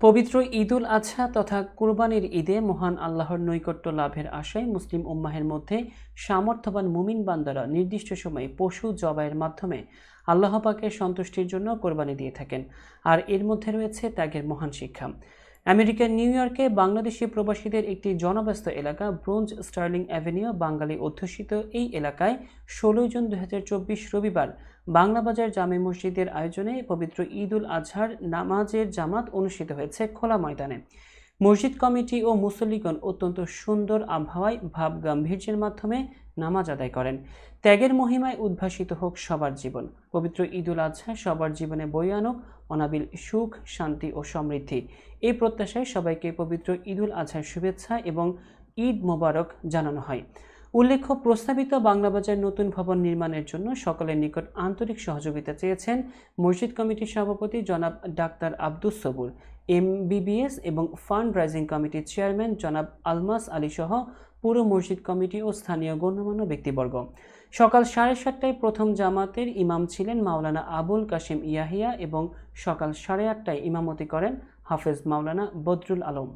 পবিত্র ঈদুল আজহা তথা কুরবানির ঈদে মহান আল্লাহর নৈকট্য লাভের আশায় মুসলিম উম্মাহের মধ্যে সামর্থ্যবান মুমিন বান্দারা নির্দিষ্ট সময়ে পশু জবাইয়ের মাধ্যমে আল্লাহ পাকের সন্তুষ্টির জন্য কোরবানি দিয়ে থাকেন। আর এর মধ্যে রয়েছে ত্যাগের মহান শিক্ষা। আমেরিকার নিউ ইয়র্কে বাংলাদেশি প্রবাসীদের একটি জনব্যস্ত এলাকা ব্রোঞ্জ স্টার্লিং অ্যাভিনিউ, বাঙালি অধ্যুষিত এই এলাকায় ষোলোই জুন দু হাজার চব্বিশ রবিবার বাংলাবাজার জামে মসজিদের আয়োজনে পবিত্র ঈদ উল আজহার নামাজের জামাত অনুষ্ঠিত হয়েছে খোলা ময়দানে। মসজিদ কমিটি ও মুসল্লিগণ অত্যন্ত সুন্দর আবহাওয়ায় ভাব গাম্ভীর্যের মাধ্যমে নামাজ আদায় করেন। ত্যাগের মহিমায় উদ্ভাসিত হোক সবার জীবন। পবিত্র ঈদুল আজহা সবার জীবনে বই আনুক, অনাবিল সুখ, শান্তি ও সমৃদ্ধি। এই প্রত্যাশায় সবাইকে পবিত্র ঈদুল আজহার শুভেচ্ছা এবং ঈদ মোবারক জানানো হয়। উল্লেখ্য, প্রস্তাবিত বাংলাবাজার নতুন ভবন নির্মাণের জন্য সকলের নিকট আন্তরিক সহযোগিতা চেয়েছেন মসজিদ কমিটির সভাপতি জনাব ডাক্তার আব্দুস সবুর, এমবিবিএস এবং ফান্ড রাইজিং কমিটির চেয়ারম্যান জনাব আলমাস আলী সহ পুরো মসজিদ কমিটি ও স্থানীয় গণ্যমান্য ব্যক্তিবর্গ। সকাল সাড়ে সাতটায় প্রথম জামাতের ইমাম ছিলেন মাওলানা আবুল কাশিম ইয়াহিয়া এবং সকাল সাড়ে আটটায় ইমামতি করেন হাফেজ মাওলানা বদরুল আলম।